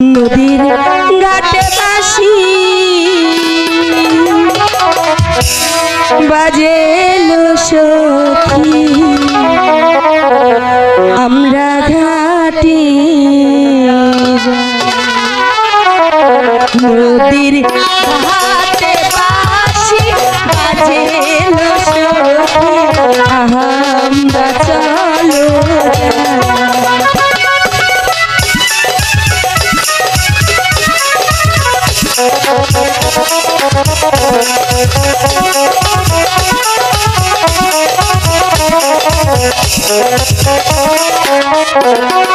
নদীর ঘাটে বাসি বাজেল সখী। আমরা ঘাটে Thank you.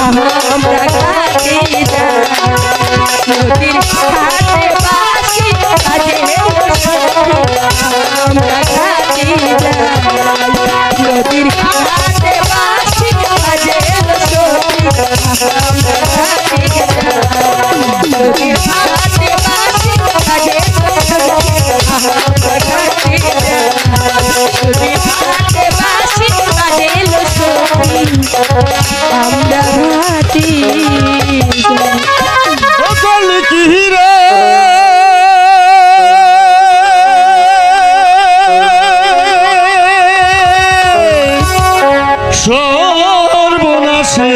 আমরা কাটি সর্বনাশে।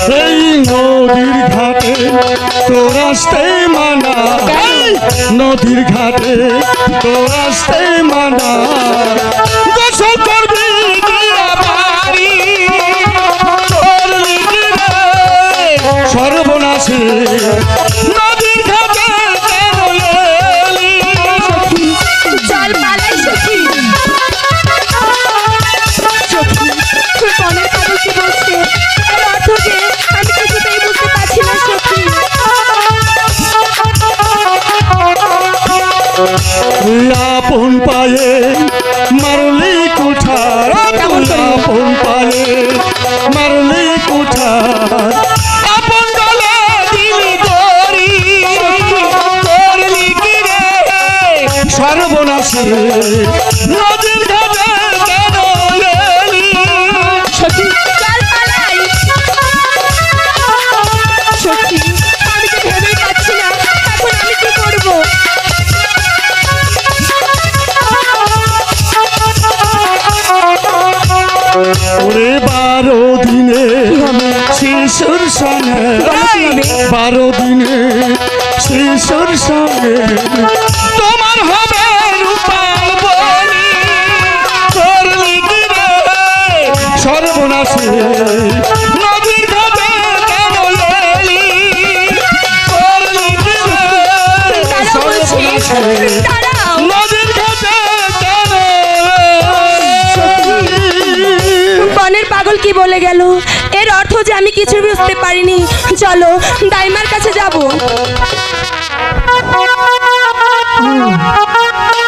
সেই নদীর ঘাটে তোর আসতে মানা। নদীর ঘাটে তোর আসতে মানা। করবি সর্বনাশী আপন পায়ে মারলি কুঠার তুল আপন পায়ে মারলি কুঠার। আপন গলা সর্বনাশী নদীর ওরে বারো দিনে শিশুর সঙ্গে বারো দিনে শিশুর সঙ্গে পাগল কি বলে গেল? এর অর্থ যে আমি কিছু বুঝতে পারিনি। চলো, দাইমার কাছে যাব।